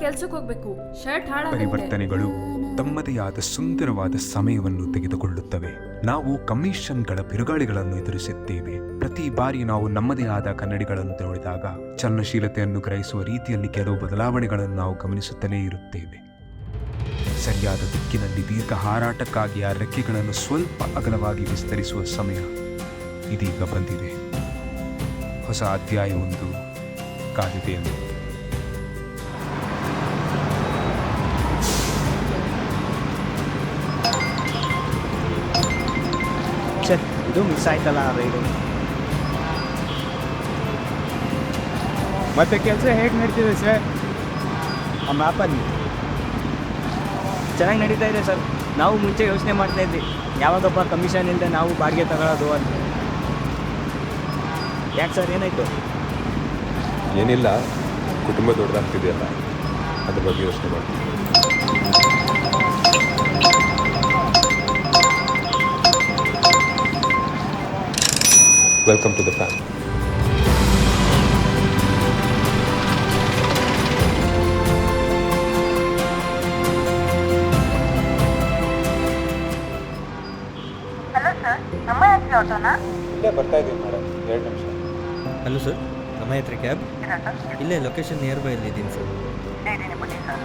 ಕೆಲ್ಸಕ್ಕೆ ಹೋಗ್ಬೇಕು. ಶರ್ಟ್ ಪರಿವರ್ತನೆಗಳು ತಮ್ಮದೇ ಆದ ಸುಂದರವಾದ ಸಮಯವನ್ನು ತೆಗೆದುಕೊಳ್ಳುತ್ತವೆ. ನಾವು ಕಮಿಷನ್ಗಳ ಬಿರುಗಾಳಿಗಳನ್ನು ಎದುರಿಸುತ್ತೇವೆ. ಪ್ರತಿ ಬಾರಿ ನಾವು ನಮ್ಮದೇ ಆದ ಕನ್ನಡಿಗಳನ್ನು ನೋಡಿದಾಗ ಚಲನಶೀಲತೆಯನ್ನು ಗ್ರಹಿಸುವ ರೀತಿಯಲ್ಲಿ ಕೆಲವು ಬದಲಾವಣೆಗಳನ್ನು ನಾವು ಗಮನಿಸುತ್ತಲೇ ಇರುತ್ತೇವೆ. ಸರಿಯಾದ ದಿಕ್ಕಿನಲ್ಲಿ ದೀರ್ಘ ಹಾರಾಟಕ್ಕಾಗಿ ಆ ರೆಕ್ಕೆಗಳನ್ನು ಸ್ವಲ್ಪ ಅಗಲವಾಗಿ ವಿಸ್ತರಿಸುವ ಸಮಯ ಇದೀಗ ಬಂದಿದೆ. ಹೊಸ ಅಧ್ಯಾಯವೊಂದು ಕಾದಿದೆ ಎಂದು ಛೆ ಇದು ಮಿಸ್ ಆಯ್ತಲ್ಲ ರೈಡು ಮತ್ತೆ ಕೆಲಸ ಹೇಗೆ ನಡೀತಿದೆ ಸರ್ ಆ ಮ್ಯಾಪಲ್ಲಿ ಚೆನ್ನಾಗಿ ನಡೀತಾ ಇದೆ ಸರ್ ನಾವು ಮುಂಚೆ ಯೋಚನೆ ಮಾಡ್ತಾ ಇದ್ವಿ ಯಾವಾಗಪ್ಪ ಕಮಿಷನ್ ಇಲ್ಲದೆ ನಾವು ಬಾಡಿಗೆ ತಗೊಳ್ಳೋದು ಅಂತ ಯಾಕೆ ಸರ್ ಏನಾಯಿತು ಏನಿಲ್ಲ ಕುಟುಂಬ ದೊಡ್ಡದಾಗ್ತಿದೆಯಲ್ಲ ಅದ್ರ ಬಗ್ಗೆ ಯೋಚನೆ ಮಾಡ್ತೀನಿ welcome to the family. Hello sir ನಮ್ಮ ಯಾತ್ರೆ ಆಟೋನಾ ಇಲ್ಲೇ ಬರ್ತಾ ಇದ್ದೀನಿ ಮೇಡಮ್. ಎರಡು ನಿಮಿಷ. ಹಲೋ ಸರ್ ನಮ್ಮ ಹತ್ರ ಕ್ಯಾಬ್. ಸರ್ ಇಲ್ಲೇ ಲೊಕೇಶನ್ ನಿಯರ್ ಬೈ ಇದ್ದೀನಿ ಸರ್ ಇದ್ದೀನಿ ಬನ್ನಿ ಸರ್